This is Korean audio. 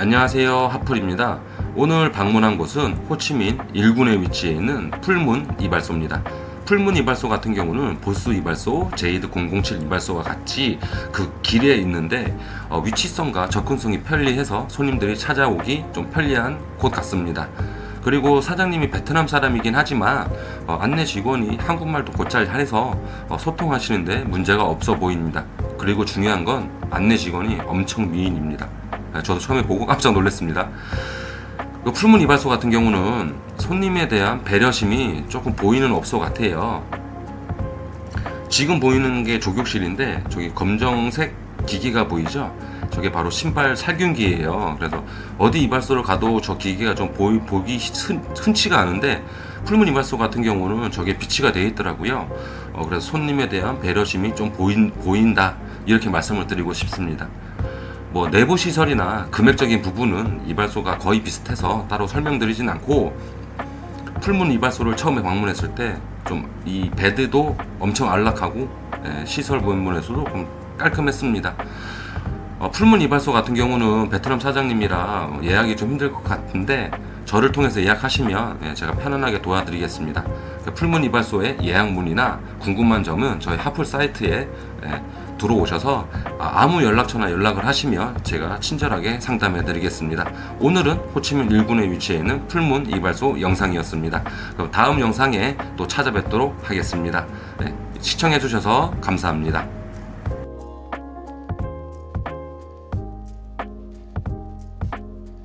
안녕하세요 하풀입니다 오늘 방문한 곳은 호치민 1군에 위치해 있는 풀문 이발소입니다 풀문 이발소 같은 경우는 보스 이발소, 제이드 007 이발소와 같이 그 길에 있는데 어, 위치성과 접근성이 편리해서 손님들이 찾아오기 좀 편리한 곳 같습니다 그리고 사장님이 베트남 사람이긴 하지만 어, 안내 직원이 한국말도 곧잘 해서 어, 소통하시는데 문제가 없어 보입니다. 그리고 중요한 건 안내 직원이 엄청 미인입니다. 아, 저도 처음에 보고 깜짝 놀랐습니다. 그 풀문 이발소 같은 경우는 손님에 대한 배려심이 조금 보이는 업소 같아요. 지금 보이는 게 조격실인데 저기 검정색 기기가 보이죠? 저게 바로 신발 살균기예요. 그래서 어디 이발소를 가도 저 기계가 좀 보이, 보기 흔, 흔치가 않은데 풀문 이발소 같은 경우는 저게 비치가 되어 있더라고요. 어, 그래서 손님에 대한 배려심이 좀 보인, 보인다 이렇게 말씀을 드리고 싶습니다. 뭐 내부 시설이나 금액적인 부분은 이발소가 거의 비슷해서 따로 설명드리진 않고 풀문 이발소를 처음에 방문했을 때 좀 이 베드도 엄청 안락하고 예, 시설 부분에서도 좀 깔끔했습니다. 어, 풀문 이발소 같은 경우는 베트남 사장님이라 예약이 좀 힘들 것 같은데 저를 통해서 예약하시면 예, 제가 편안하게 도와드리겠습니다. 그 풀문 이발소의 예약 문의나 궁금한 점은 저희 하풀 사이트에 예, 들어오셔서 아, 아무 연락처나 연락을 하시면 제가 친절하게 상담해 드리겠습니다. 오늘은 호치민 1군에 위치해 있는 풀문 이발소 영상이었습니다. 그럼 다음 영상에 또 찾아뵙도록 하겠습니다. 네, 시청해 주셔서 감사합니다.